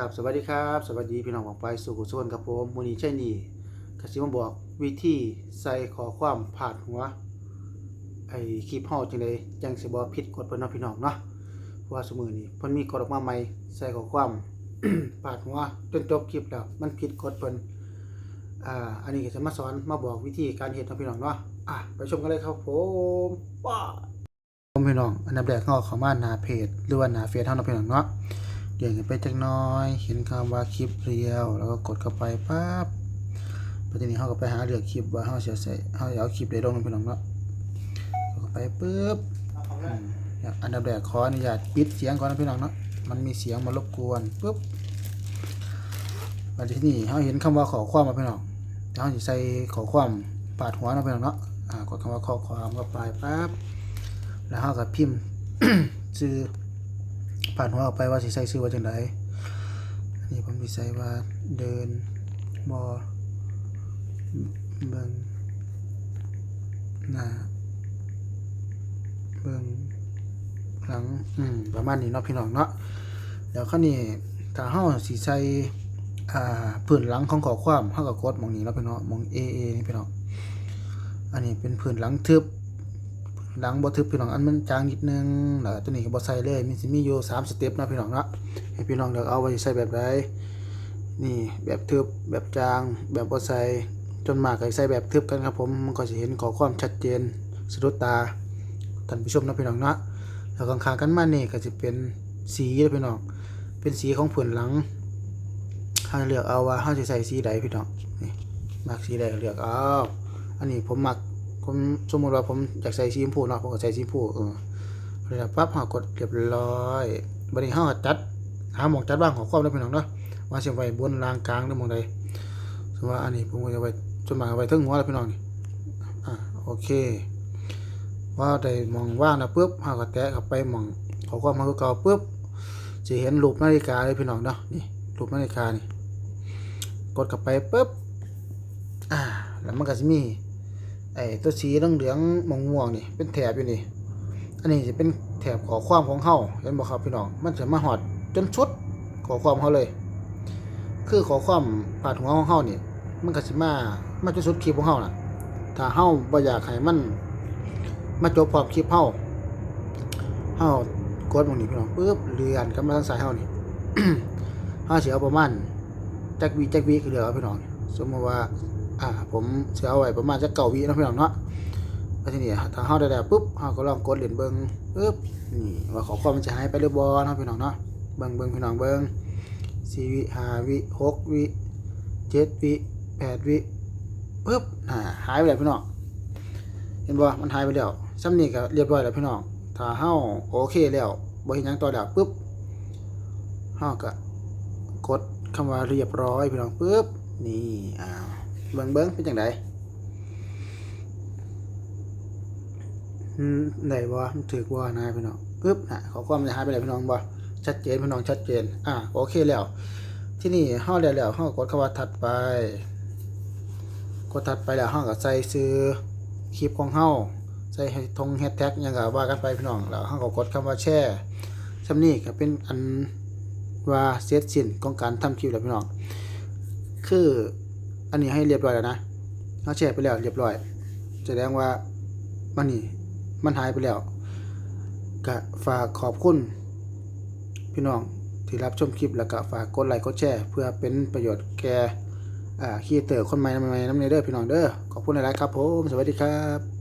กับสวัสดีครับ สวัสดีพี่น้องของไปสู่กุศลครับผมมูนีใช่นี่กสิมาบอกวิธีใส่ขอความผ่าดหัวไอ้คลิปเฮาจังไดจังสิบ่ผิดกฎเพิ่นเนาะพี่น้องเนาะเพราะว่าสมือนี้เพิ่นมีกฎออกมาใหม่ใส่ขอความผ่าดหัวจนจบคลิปแล้วมันผิดกฎเพิ่นอ่าอันนี้ก็จะมาสอนมาบอกวิธีการเฮ็ดเนาะพี่น้องเนาะอะไปชมกันเลยครับผมป้าผมพี่น้องอันดับแรกเฮาเข้ามาหน้าเพจหรือว่าหน้าเฟซเฮาเนาะพี่น้องเนาะ เดี๋ยวไปจักน้อย เห็นคำว่าคลิปเรียว แล้วก็กดเข้าไปปั๊บปัจจุบันเขาก็ไปหาเลือกคลิปว่าเขาจะใส่เขาเอาคลิปได้ลงในพี่น้องเนาะกดเข้าไปปุ๊บอันดับแรกขออนุญาตปิดเสียงก่อนนะพี่น้องเนาะ มันมีเสียงมารบกวนปุ๊บมาที่นี่เขาเห็นคำว่าขอความมาพี่น้องเขาจะใส่ขอความปาดหัวนะพี่น้องเนาะกดคำว่าขอความเข้าไปปั๊บ แล้วเขาก็พิมพ์ชื่อ ผ่านหัวออกไปว่าสิใส่ซื้อว่าจังไดอันนี้ผมสิใส่ว่าเดินบอเบิ่งหน้าเบิ่งหลังอืมประมาณนี้เนาะพี่น้องเนาะเดี๋ยวครานี้ถ้าเฮาสิใส่อ่าพื้นหลังของข้อความเฮาก็กดหมองนี้เนาะพี่น้องหมอง AA นี่พี่น้องอันนี้เป็นพื้นหลังทึบ หลังบ่ทึบพี่น้องอันมันจางนิดนึงแล้วตัวนี้ก็บ่ใส่เลยมีสิมีอยู่3สเต็ปนะพี่น้องเนาะให้พี่น้องเลือกเอาว่าสิใส่แบบใดนี่แบบทึบแบบจาง แบบบ่ใส่จนมากก็ใส่แบบทึบกันครับผมมันก็สิเห็นข้อความชัดเจนสะดุดตาท่านผู้ชมนะพี่น้องเนาะแล้วข้างๆกันมานี่ก็สิเป็นสีนะพี่น้องเป็นสีของผืนหลังให้เลือกเอาว่าเฮาสิใส่สีใดพี่น้องนี่มักสีใดเลือกเอาอันนี้ผมมัก ผมสมมติว่าผมอยากใส่สีชมพูเนาะผมก็ใส่สีชมพูเออเวลาปั๊บเรากดเรียบร้อยบัดนี้เฮาก็จัดหาหมองจัดบ้างของความได้พี่น้องเนาะว่าสิไว้บนรางกลางหรือหมองใดสมมติว่าอันนี้ผมก็จะไว้จนมาไว้ถึงหัวแล้วพี่น้องนี่อ่าโอเค ว่าได้หมองว่างนะปุ๊บเฮาก็แตะเข้าไปหมองขอความมาคือเก่าปุ๊บจะเห็นรูปนาฬิกาเลยพี่น้องเนาะนี่รูปนาฬิกานี่กดเข้าไปปุ๊บอ่าแล้วมันก็สิมี ไอ้ตัวสีเหลืองๆม่วงๆนี่เป็นแถบอยู่นี่ อันนี้จะเป็นแถบขอความของเฮาเห็นบ่ครับพี่น้อง มันจะมาหอดจนชุดขอความเขาเลย คือขอความปาดหัวของเฮานี่ มันก็สิมามาจนสุดคลิปของเฮาน่ะ ถ้าเฮาบ่อยากให้มัน มาจบพร้อมคลิปเฮาเฮากดตรงนี้พี่น้องปึ๊บเลื่อนกลับมาทางซ้ายเฮานี่เฮาสิเอาประมาณจักวิจักวิคือเหลือพี่น้อง สมมติว่า อ่าผมจะเอาไว้ประมาณจะเก่าวินะพี่น้องเนาะแล้วทีนี้ถ้าเฮาได้แล้วปุ๊บเฮาก็ลองกดเหรียญเบิ่งปึ๊บนี่ว่าขอความมันจะหายไปหรือบ่นะพี่น้องเนาะเบิ่งเบิ่งพี่น้องเบิ่ง4วิ5วิ6วิ7วิ8วิปึ๊บอ่าหายไปแล้วพี่น้องเห็นบ่มันหายไปแล้วซ้ำนี้ก็เรียบร้อยแล้วพี่น้องถ้าเฮาโอเคแล้วบ่เห็นหยังต่อแล้วปุ๊บเฮาก็กดคำว่าเรียบร้อยพี่น้องปึ๊บนี่อ่า เบิ่งเบิ่งเป็นจังไดอืมได้บ่มันถือบ่นะพี่น้องปึ๊บน่ะขอความจะหายไปแล้พี่น้องบ่ชัดเจนพี่น้องชัดเจน อะโอเคแล้ว ที่นี่เฮาแล้วแล้วเฮากดคำว่าถัดไป กดถัดไปแล้วเฮาก็ใส่ชื่อคลิปของเฮาใส่ทงแฮชแท็กหยังก็ว่ากันไปพี่น้องแล้วเฮาก็กดคำว่าแชร์ซำนี้ก็เป็นอันว่าเสร็จสิ้นของการทำคลิปแล้วพี่น้องคือ อันนี้ให้เรียบร้อยแล้วนะเขาแชร์ไปแล้วเรียบร้อยแสดงว่ามันนี่มันหายไปแล้วก็ฝากขอบคุณพี่น้องที่รับชมคลิปแล้วก็ฝากกดไลค์กดแชร์เพื่อเป็นประโยชน์แก่อ่าคีเตอร์คนใหม่ใหม่น้ำเนเด้อพี่น้องเด้อขอบคุณหลายๆครับผมสวัสดีครับ